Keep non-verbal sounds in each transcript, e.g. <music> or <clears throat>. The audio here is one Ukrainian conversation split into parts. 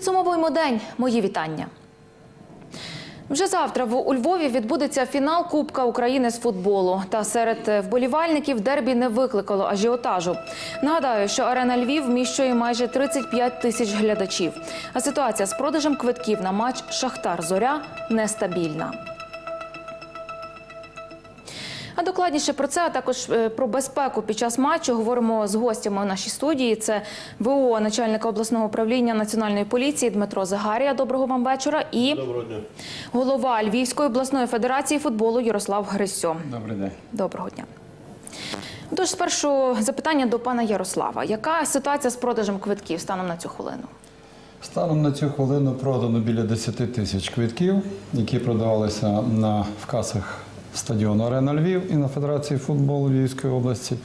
Підсумовуємо день. Мої вітання. Вже завтра у Львові відбудеться фінал Кубка України з футболу. Та серед вболівальників дербі не викликало ажіотажу. Нагадаю, що арена Львів вміщує майже 35 тисяч глядачів. А ситуація з продажем квитків на матч Шахтар Зоря нестабільна. А докладніше про це, а також е, про безпеку під час матчу говоримо з гостями у нашій студії. Це ВО, начальника обласного управління національної поліції Дмитро Загарія. Доброго вам вечора. І Доброго дня. голова Львівської обласної федерації футболу Ярослав Грисьо. Добрий день. Доброго дня. Тож, спершу запитання до пана Ярослава. Яка ситуація з продажем квитків станом на цю хвилину? Станом на цю хвилину продано біля 10 тисяч квитків, які продавалися на в касах стадіону Арена Львів і на Федерації футболу Львівської області,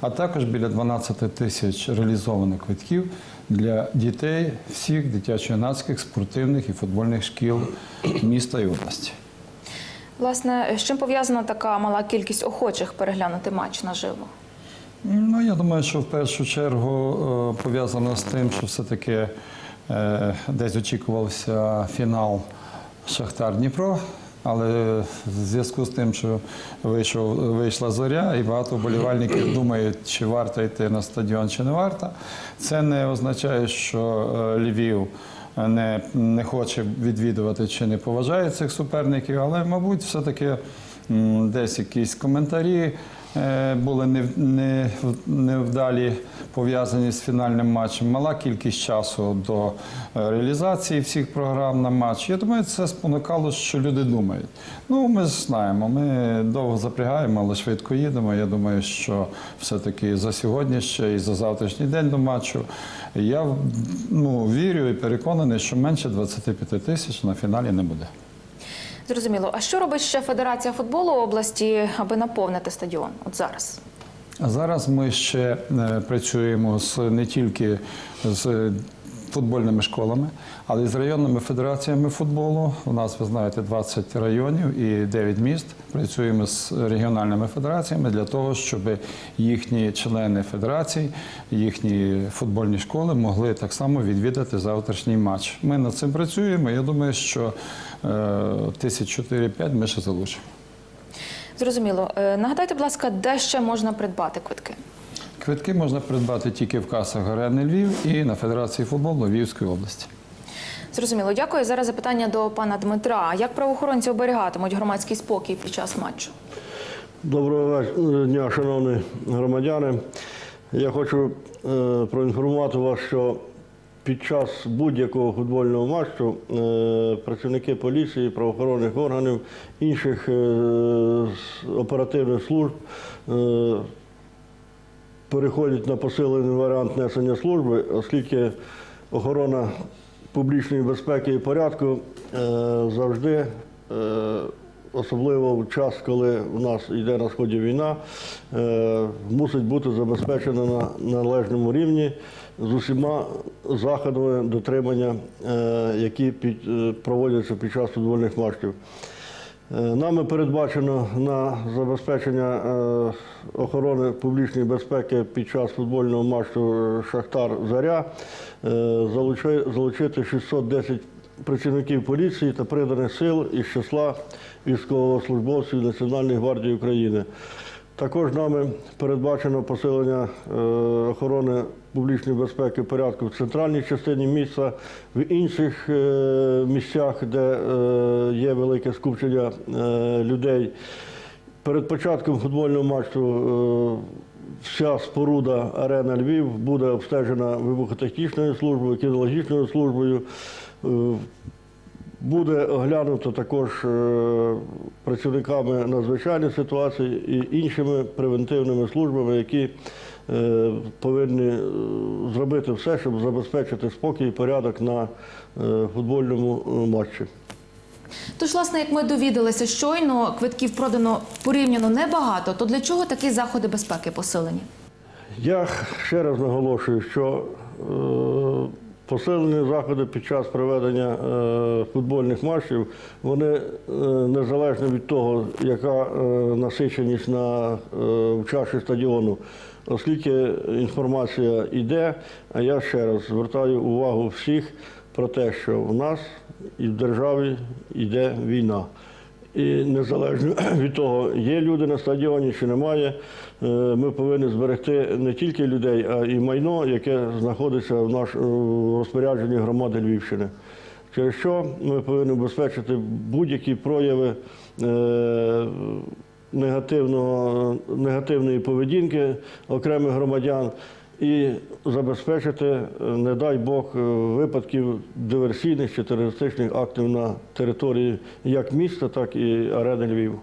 а також біля 12 тисяч реалізованих квитків для дітей всіх дитячо-юнацьких, спортивних і футбольних шкіл міста і області. Власне, з чим пов'язана така мала кількість охочих переглянути матч наживо? Ну, я думаю, що в першу чергу е, пов'язано з тим, що все-таки е, десь очікувався фінал Шахтар Дніпро. Але в зв'язку з тим, що вийшов, вийшла зоря, і багато вболівальників думають, чи варто йти на стадіон, чи не варто. Це не означає, що е, Львів не, не хоче відвідувати чи не поважає цих суперників, але, мабуть, все-таки десь якісь коментарі е, були не, не, невдалі пов'язані з фінальним матчем. Мала кількість часу до е, реалізації всіх програм на матч. Я думаю, це спонукало, що люди думають. Ну, ми знаємо, ми довго запрягаємо, але швидко їдемо. Я думаю, що все-таки за сьогодні ще і за завтрашній день до матчу. Я ну, вірю і переконаний, що менше 25 тисяч на фіналі не буде. Зрозуміло. А що робить ще Федерація футболу області, аби наповнити стадіон? От зараз. Зараз ми ще е, працюємо з не тільки з футбольними школами, але й з районними федераціями футболу. У нас, ви знаєте, 20 районів і 9 міст. Працюємо з регіональними федераціями для того, щоб їхні члени федерацій, їхні футбольні школи могли так само відвідати завтрашній матч. Ми над цим працюємо. Я думаю, що е, тисяч 4-5 ми ще залучимо. Зрозуміло. Е, Нагадайте, будь ласка, де ще можна придбати квитки? Квитки можна придбати тільки в касах Арени Львів і на Федерації футболу Львівської області. Зрозуміло, дякую. Зараз запитання до пана Дмитра. Як правоохоронці оберігатимуть громадський спокій під час матчу? Доброго веч- дня, шановні громадяни. Я хочу е, проінформувати вас, що під час будь-якого футбольного матчу е, працівники поліції, правоохоронних органів, інших е, оперативних служб е, переходять на посилений варіант несення служби, оскільки охорона публічної безпеки і порядку е, завжди, е, особливо в час, коли у нас йде на сході війна, е, мусить бути забезпечена на належному рівні з усіма заходами дотримання, які проводяться під час футбольних матчів. Е, Нами передбачено на забезпечення е, охорони публічної безпеки під час футбольного матчу е, Шахтар Заря залучити 610 працівників поліції та приданих сил із числа військовослужбовців Національної гвардії України. Також нами передбачено посилення е, охорони публічної безпеки порядку в центральній частині міста, в інших е, місцях, де е, є велике скупчення людей. Перед початком футбольного матчу вся споруда арена Львів буде обстежена вибухотехнічною службою, кінологічною службою. Буде оглянуто також е, працівниками надзвичайних ситуацій і іншими превентивними службами, які е, повинні е, зробити все, щоб забезпечити спокій і порядок на футбольному матчі. Тож, власне, як ми довідалися щойно, квитків продано порівняно небагато. То для чого такі заходи безпеки посилені? Я ще раз наголошую, що посилені заходи під час проведення е, футбольних матчів, вони е, незалежно від того, яка е, насиченість на, в чаші стадіону, оскільки інформація йде, а я ще раз звертаю увагу всіх про те, що в нас і в державі йде війна. І незалежно <clears throat> від того, є люди на стадіоні чи немає, ми повинні зберегти не тільки людей, а і майно, яке знаходиться в наш в розпорядженні громади Львівщини. Через що ми повинні обезпечити будь-які прояви е, негативного, негативної поведінки окремих громадян і забезпечити, е, не дай Бог, е, випадків диверсійних чи терористичних актів на території як міста, так і арени Львів.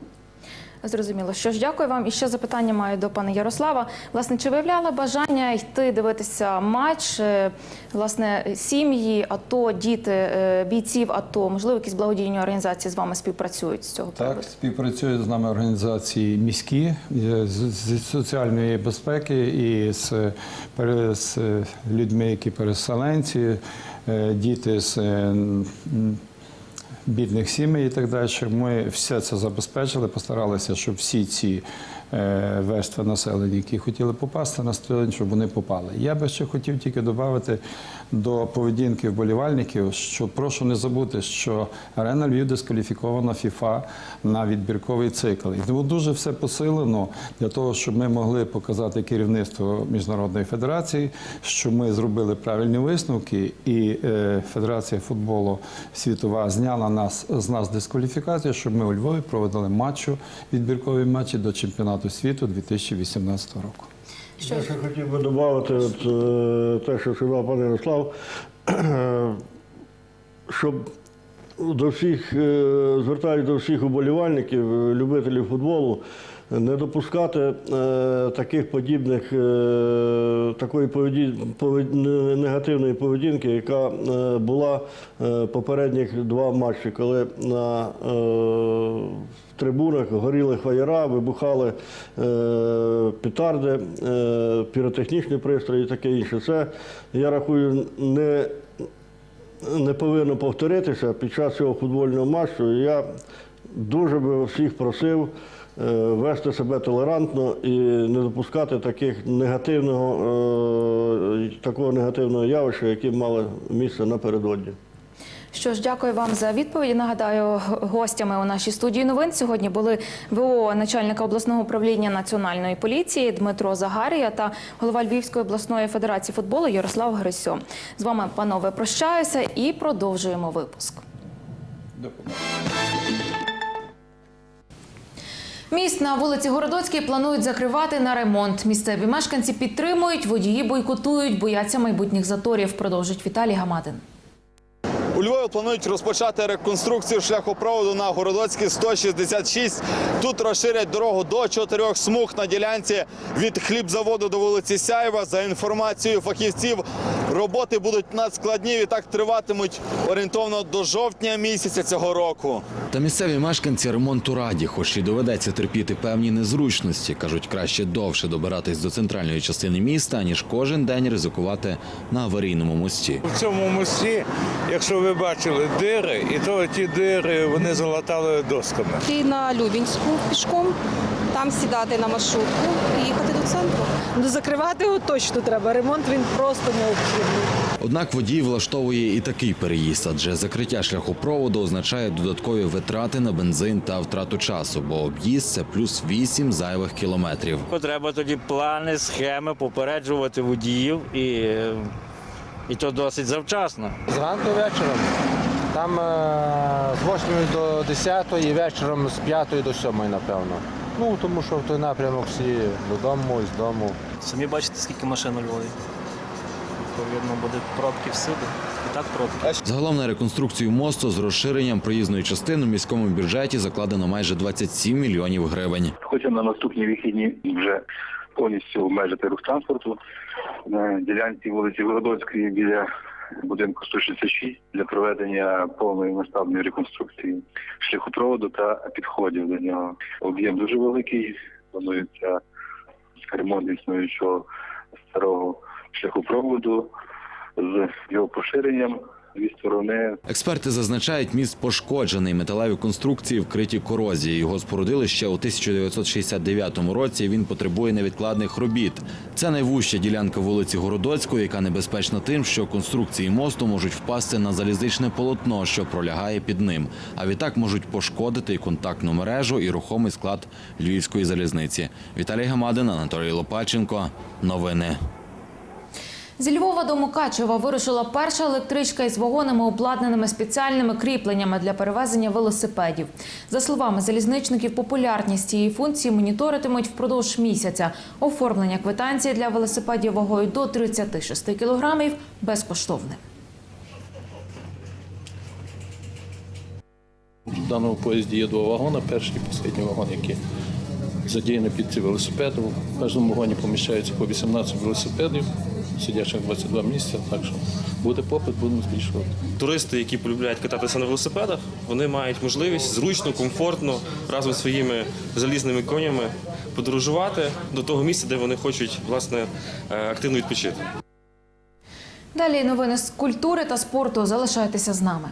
Зрозуміло. Що ж, дякую вам. І ще запитання маю до пана Ярослава. Власне, чи виявляли бажання йти дивитися матч? Е, Власне, сім'ї, АТО, діти е, бійців АТО, можливо, якісь благодійні організації з вами співпрацюють з цього Так, приводу? співпрацюють з нами організації міські е, з, соціальної безпеки і з, з людьми, які переселенці, діти з бідних сімей і так далі. Ми все це забезпечили, постаралися, щоб всі ці е, верстви населення, які хотіли попасти на стадіон, щоб вони попали. Я би ще хотів тільки додати до поведінки вболівальників, що прошу не забути, що арена Львів дискваліфікована ФІФА на відбірковий цикл. І тому дуже все посилено для того, щоб ми могли показати керівництво міжнародної федерації, що ми зробили правильні висновки, і е, Федерація футболу світова зняла нас з нас дискваліфікацію, щоб ми у Львові проводили матчу, відбіркові матчі до чемпіонату світу 2018 року. Я ще хотів би додати от, е, те, що сказав пан Ярослав, <clears throat> щоб до всіх, е, звертаюся до всіх уболівальників, любителів футболу, не допускати е, таких подібних, такої повед- негативної поведінки, яка була попередніх два матчі, коли на трибунах горіли фаєра, вибухали е, петарди, е, піротехнічні пристрої і таке інше. Це, я рахую, не не повинно повторитися під час цього футбольного матчу. Я дуже би всіх просив е, вести себе толерантно і не допускати таких негативного, е, такого негативного явища, яке мало місце напередодні. Що ж, дякую вам за відповіді. Нагадаю, гостями у нашій студії новин сьогодні були ВО начальника обласного управління національної поліції Дмитро Загарія та голова Львівської обласної федерації футболу Ярослав Грисьо. З вами, панове, прощаюся і продовжуємо випуск. Міст на вулиці Городоцькій планують закривати на ремонт. Місцеві мешканці підтримують, водії бойкотують, бояться майбутніх заторів. Продовжить Віталій Гамадин. У Львові планують розпочати реконструкцію шляхопроводу на Городоцькій 166. Тут розширять дорогу до чотирьох смуг на ділянці від хлібзаводу до вулиці Сяєва. За інформацією фахівців, роботи будуть надскладні і так триватимуть орієнтовно до жовтня місяця цього року. Та місцеві мешканці ремонту раді, хоч і доведеться терпіти певні незручності. кажуть, краще довше добиратись до центральної частини міста, ніж кожен день ризикувати на аварійному мості. В цьому мості, якщо ви бачили дири, і то ті дири вони залатали досками. йти на Любінську пішком, там сідати на маршрутку і їхати до центру. Ну, закривати його точно треба. Ремонт він просто необхідний. Однак водій влаштовує і такий переїзд, адже закриття шляхопроводу означає додаткові витрати на бензин та втрату часу, бо об'їзд це плюс 8 зайвих кілометрів. Треба тоді плани, схеми, попереджувати водіїв і, і то досить завчасно. Зранку вечором. Там е, з 8 до 10 і вечором з 5 до 7, напевно. Ну, тому що в той напрямок всі додому і з дому. Самі бачите, скільки машин у Львові. Відповідно, буде пробки всюди. І так пробки. Загалом на реконструкцію мосту з розширенням проїзної частини в міському бюджеті закладено майже 27 мільйонів гривень. Хочемо на наступні вихідні вже повністю обмежити рух транспорту на ділянці вулиці Городоцької біля будинку 166 для проведення повної масштабної реконструкції шляхопроводу та підходів до нього. Об'єм дуже великий. Планується ремонт існуючого старого шляхопроводу з його поширенням дві сторони. Експерти зазначають, міст пошкоджений, металеві конструкції вкриті корозією. Його спорудили ще у 1969 році. Він потребує невідкладних робіт. Це найвужча ділянка вулиці Городоцької, яка небезпечна тим, що конструкції мосту можуть впасти на залізничне полотно, що пролягає під ним. А відтак можуть пошкодити контактну мережу, і рухомий склад львівської залізниці. Віталій Гамадин, Анатолій Лопаченко. Новини. Зі Львова до Мукачева вирушила перша електричка із вагонами, обладнаними спеціальними кріпленнями для перевезення велосипедів. За словами залізничників, популярність цієї функції моніторитимуть впродовж місяця. Оформлення квитанції для велосипедів вагою до 36 кілограмів безкоштовне. В даному поїзді є два вагони, перший і останній вагон, які задіяні під ці велосипеди. В кожному вагоні поміщається по 18 велосипедів, сидячих 22 місця, так що буде попит, будемо збільшувати. Туристи, які полюбляють кататися на велосипедах, вони мають можливість зручно, комфортно разом зі своїми залізними конями подорожувати до того місця, де вони хочуть власне е, активно відпочити. Далі новини з культури та спорту. Залишайтеся з нами.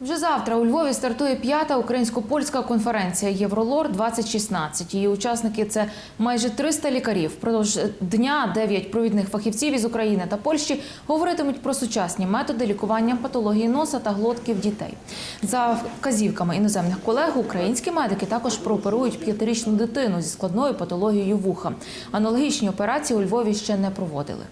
Вже завтра у Львові стартує п'ята українсько-польська конференція Євролор 2016 Її учасники це майже 300 лікарів. Впродовж дня дев'ять провідних фахівців із України та Польщі говоритимуть про сучасні методи лікування патології носа та глотків дітей. За вказівками іноземних колег, українські медики також прооперують п'ятирічну дитину зі складною патологією вуха. Аналогічні операції у Львові ще не проводили.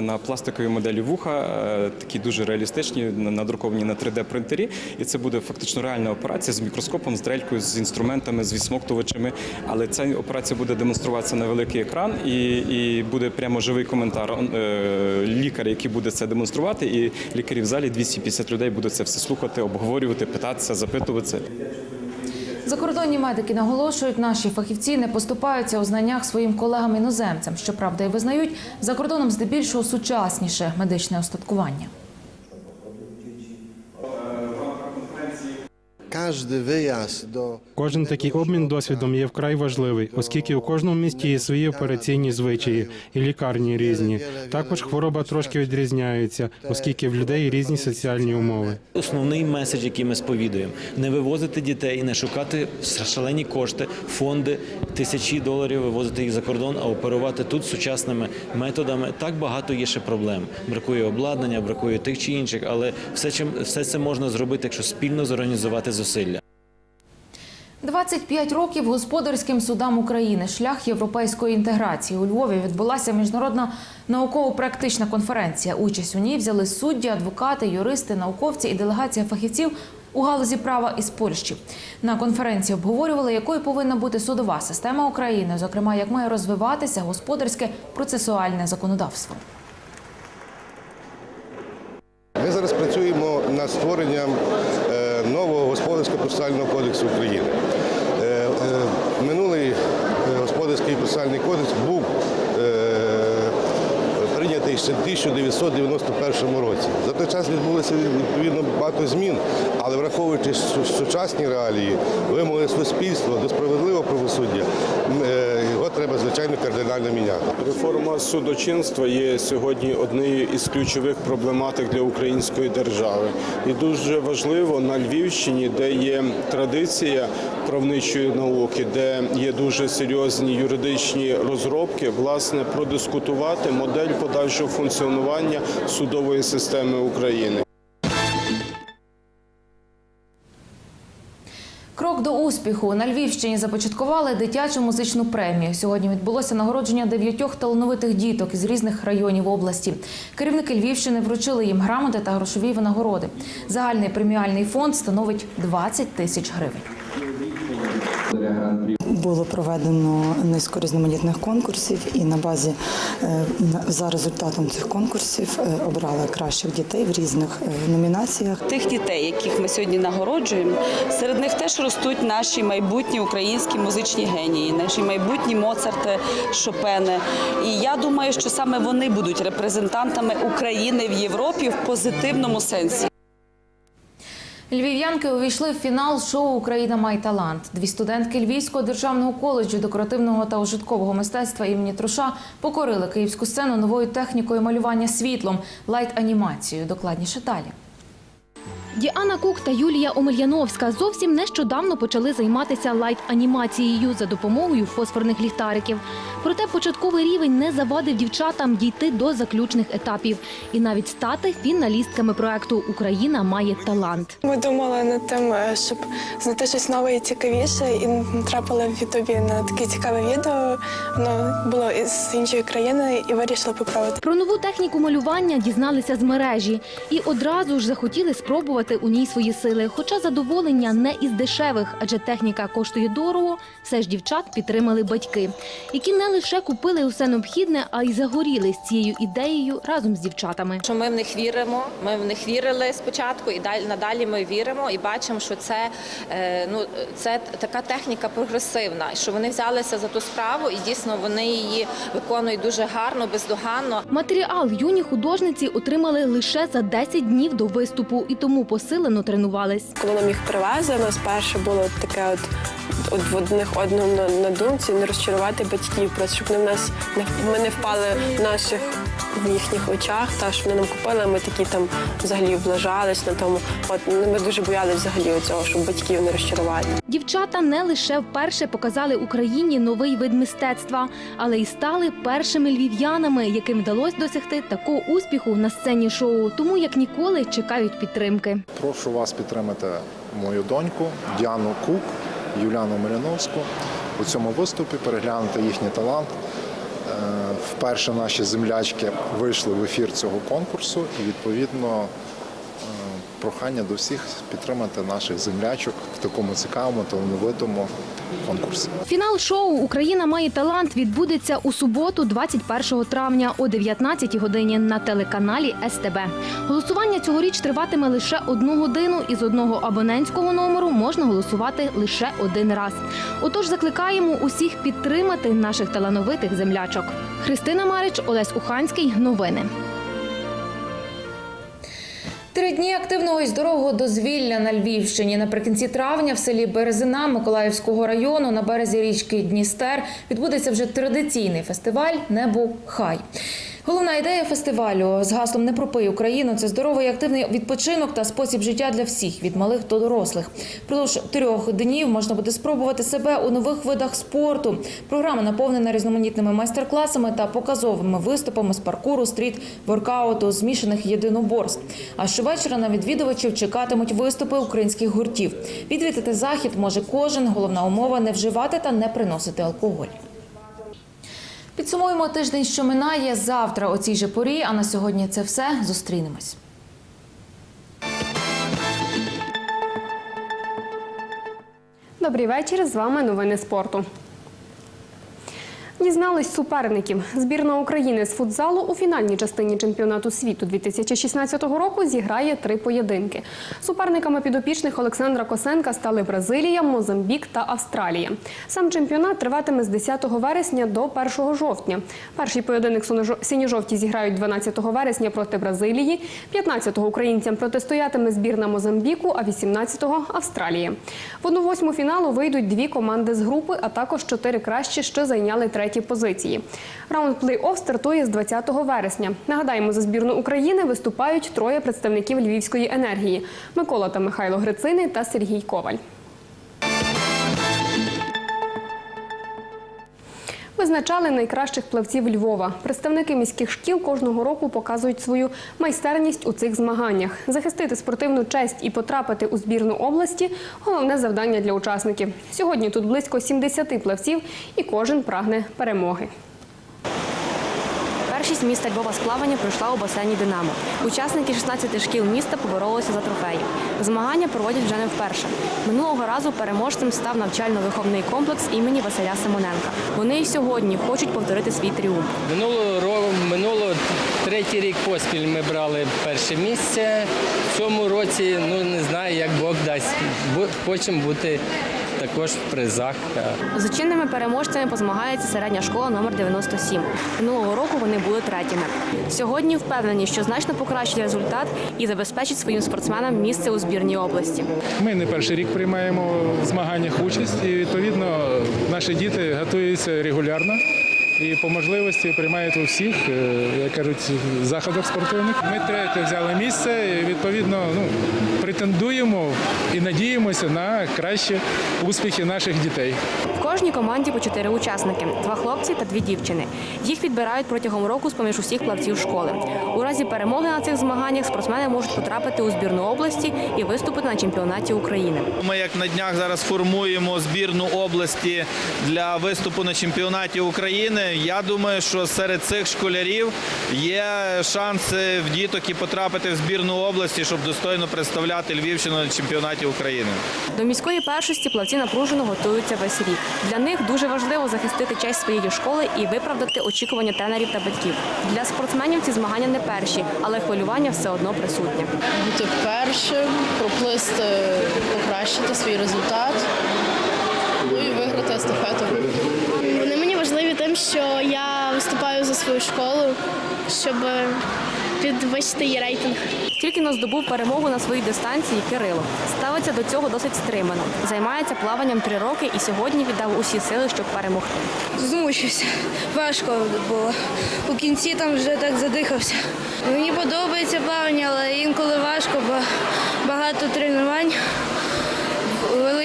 На пластиковій моделі вуха е, такі дуже реалістичні, надруковані на 3D-принтері, і це буде фактично реальна операція з мікроскопом, з дрелькою, з інструментами, з відсмоктувачами. Але ця операція буде демонструватися на великий екран, і, і буде прямо живий коментар е, лікаря, який буде це демонструвати. І лікарі в залі 250 людей будуть це все слухати, обговорювати, питатися, запитуватися. Закордонні медики наголошують, наші фахівці не поступаються у знаннях своїм колегам-іноземцям. Щоправда, і визнають, за кордоном здебільшого сучасніше медичне остаткування. Кожен такий обмін досвідом є вкрай важливий, оскільки у кожному місті є свої операційні звичаї і лікарні різні. Також хвороба трошки відрізняється, оскільки в людей різні соціальні умови. Основний меседж, який ми сповідуємо: не вивозити дітей, не шукати шалені кошти, фонди, тисячі доларів, вивозити їх за кордон, а оперувати тут сучасними методами. Так багато є ще проблем. Бракує обладнання, бракує тих чи інших, але все чим все це можна зробити, якщо спільно зорганізувати зусилля. 25 років господарським судам України шлях європейської інтеграції у Львові відбулася міжнародна науково-практична конференція. Участь у ній взяли судді, адвокати, юристи, науковці і делегація фахівців у галузі права із Польщі. На конференції обговорювали, якою повинна бути судова система України, зокрема, як має розвиватися господарське процесуальне законодавство. Ми зараз працюємо над створенням е, нового господарського процесуального кодексу України. Е, е, Минулий е, господарський процесуальний кодекс був ще в 1991 році. За той час відбулося відповідно багато змін, але враховуючи сучасні реалії, вимоги суспільства до справедливого правосуддя, е, його треба звичайно кардинально міняти. Реформа судочинства є сьогодні однією із ключових проблематик для української держави. І дуже важливо на Львівщині, де є традиція правничої науки, де є дуже серйозні юридичні розробки, власне, продискутувати модель подальшого функціонування судової системи України. Крок до успіху на Львівщині започаткували дитячу музичну премію. Сьогодні відбулося нагородження дев'ятьох талановитих діток із різних районів області. Керівники Львівщини вручили їм грамоти та грошові винагороди. Загальний преміальний фонд становить 20 тисяч гривень. Було проведено низку різноманітних конкурсів, і на базі е, за результатом цих конкурсів е, обрали кращих дітей в різних е, номінаціях. Тих дітей, яких ми сьогодні нагороджуємо, серед них теж ростуть наші майбутні українські музичні генії, наші майбутні Моцарти, Шопени. І я думаю, що саме вони будуть репрезентантами України в Європі в позитивному сенсі. Львів'янки увійшли в фінал шоу Україна має талант. Дві студентки Львівського державного коледжу декоративного та ужиткового мистецтва імені Труша покорили київську сцену новою технікою малювання світлом, лайт-анімацією. Докладніше далі. Діана Кук та Юлія Омельяновська зовсім нещодавно почали займатися лайт-анімацією за допомогою фосфорних ліхтариків. Проте початковий рівень не завадив дівчатам дійти до заключних етапів і навіть стати фіналістками проекту Україна має талант. Ми думали над тим, е, щоб знайти щось нове і цікавіше, і натрапили в Ютубі на таке цікаве відео. Воно було із іншої країни і вирішили попробувати. Про нову техніку малювання дізналися з мережі і одразу ж захотіли спробувати у ній свої сили. Хоча задоволення не із дешевих, адже техніка коштує дорого, все ж дівчат підтримали батьки, які не лише купили усе необхідне, а й загоріли з цією ідеєю разом з дівчатами. Що ми в них віримо. Ми в них вірили спочатку, і далі надалі ми віримо і бачимо, що це е, ну це така техніка прогресивна. Що вони взялися за ту справу, і дійсно вони її виконують дуже гарно, бездоганно. Матеріал юні художниці отримали лише за 10 днів до виступу і тому посилено тренувались. Коли нам їх привезли, у нас перше було таке от. От в одних одному на, на думці не розчарувати батьків, просто щоб вони в нас не ми не впали в наших в їхніх очах, та що вони нам купили. Ми такі там взагалі облажались на тому. От ну, ми дуже боялися взагалі цього, щоб батьків не розчарувати. Дівчата не лише вперше показали Україні новий вид мистецтва, але й стали першими львів'янами, яким вдалося досягти такого успіху на сцені шоу. Тому як ніколи чекають підтримки. Прошу вас підтримати мою доньку Діану Кук, Юліану Миряновську у цьому виступі, переглянути їхній талант. Е, Вперше наші землячки вийшли в ефір цього конкурсу і відповідно прохання до всіх підтримати наших землячок в такому цікавому талановитому конкурсі. Фінал шоу Україна має талант відбудеться у суботу, 21 травня о 19 годині на телеканалі СТБ. Голосування цьогоріч триватиме лише одну годину, і з одного абонентського номеру можна голосувати лише один раз. Отож, закликаємо усіх підтримати наших талановитих землячок. Христина Марич, Олесь Уханський. Новини. Три дні активного і здорового дозвілля на Львівщині. Наприкінці травня в селі Березина Миколаївського району на березі річки Дністер відбудеться вже традиційний фестиваль Небо Хай. Головна ідея фестивалю з гаслом Не пропий Україну це здоровий і активний відпочинок та спосіб життя для всіх від малих до дорослих. Впродовж трьох днів можна буде спробувати себе у нових видах спорту. Програма наповнена різноманітними майстер-класами та показовими виступами з паркуру, стріт, воркауту, змішаних єдиноборств. А щовечора на відвідувачів чекатимуть виступи українських гуртів. Відвідати захід може кожен. Головна умова не вживати та не приносити алкоголь. Підсумуємо тиждень, що минає завтра о цій же порі. А на сьогодні це все. Зустрінемось. Добрий вечір. З вами новини спорту. Дізнались суперників. Збірна України з футзалу у фінальній частині чемпіонату світу 2016 року зіграє три поєдинки. Суперниками підопічних Олександра Косенка стали Бразилія, Мозамбік та Австралія. Сам чемпіонат триватиме з 10 вересня до 1 жовтня. Перший поєдинок синьо-жовті зіграють 12 вересня проти Бразилії, 15-го українцям протистоятиме збірна Мозамбіку, а 18-го – Австралія. В 1-8 фіналу вийдуть дві команди з групи, а також чотири кращі, що зайняли третій позиції. Раунд плей-офф стартує з 20 вересня. Нагадаємо, за збірну України виступають троє представників Львівської енергії: Микола та Михайло Грицини та Сергій Коваль. Визначали найкращих плавців Львова. Представники міських шкіл кожного року показують свою майстерність у цих змаганнях. Захистити спортивну честь і потрапити у збірну області головне завдання для учасників. Сьогодні тут близько 70 плавців, і кожен прагне перемоги. Першість міста Львова з пройшла у басейні Динамо. Учасники 16 шкіл міста поборолися за трофеї. Змагання проводять вже не вперше. Минулого разу переможцем став навчально-виховний комплекс імені Василя Симоненка. Вони і сьогодні хочуть повторити свій тріумф. Минулого року, минуло третій рік поспіль ми брали перше місце. В цьому році ну не знаю, як Бог дасть. Хочемо бути також в призах. З чинними переможцями позмагається середня школа номер 97. Минулого року вони були третіми. Сьогодні впевнені, що значно покращить результат і забезпечить своїм спортсменам місце у збірній області. Ми не перший рік приймаємо в змаганнях участь, і відповідно наші діти готуються регулярно. І по можливості приймають у всіх, е, як кажуть, заходах спортивних. Ми третє взяли місце. і Відповідно, ну претендуємо і надіємося на кращі успіхи наших дітей. В кожній команді по чотири учасники: два хлопці та дві дівчини. Їх відбирають протягом року з поміж усіх плавців школи. У разі перемоги на цих змаганнях спортсмени можуть потрапити у збірну області і виступити на чемпіонаті України. Ми як на днях зараз формуємо збірну області для виступу на чемпіонаті України. Я думаю, що серед цих школярів є шанси в діток і потрапити в збірну області, щоб достойно представляти Львівщину на чемпіонаті України. До міської першості плавці напружено готуються весь рік. Для них дуже важливо захистити честь своєї школи і виправдати очікування тренерів та батьків. Для спортсменів ці змагання не перші, але хвилювання все одно присутнє. бути першим, проплисти, покращити свій результат ну і виграти естафету. Тим, що я виступаю за свою школу, щоб підвищити її рейтинг. Тільки но здобув перемогу на своїй дистанції Кирило. Ставиться до цього досить стримано. Займається плаванням три роки і сьогодні віддав усі сили, щоб перемогти. Змучився, важко було. У кінці там вже так задихався. Мені подобається плавання, але інколи важко, бо багато тренувань,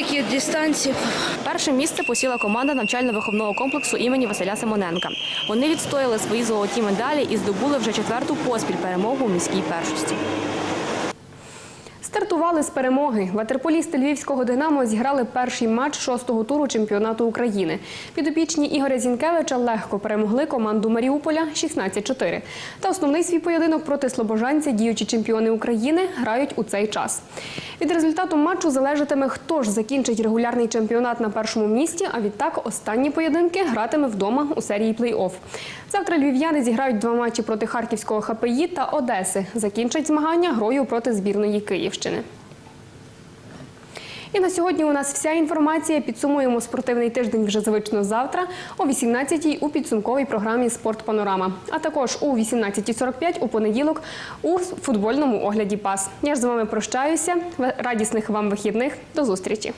великі дистанції. Перше місце посіла команда навчально-виховного комплексу імені Василя Симоненка. Вони відстояли свої золоті медалі і здобули вже четверту поспіль перемогу у міській першості. Стартували з перемоги. Ватерполісти львівського Динамо зіграли перший матч шостого туру чемпіонату України. Підопічні Ігоря Зінкевича легко перемогли команду Маріуполя 16-4. Та основний свій поєдинок проти слобожанця діючі чемпіони України грають у цей час. Від результату матчу залежатиме, хто ж закінчить регулярний чемпіонат на першому місці. А відтак останні поєдинки гратиме вдома у серії плей-офф. Завтра львів'яни зіграють два матчі проти Харківського ХПІ та Одеси. Закінчать змагання грою проти збірної Київщини. І на сьогодні у нас вся інформація. Підсумуємо спортивний тиждень вже звично завтра о 18-й у підсумковій програмі Спорт Панорама. А також у 18.45 у понеділок у футбольному огляді ПАС. Я ж з вами прощаюся. Радісних вам вихідних. До зустрічі.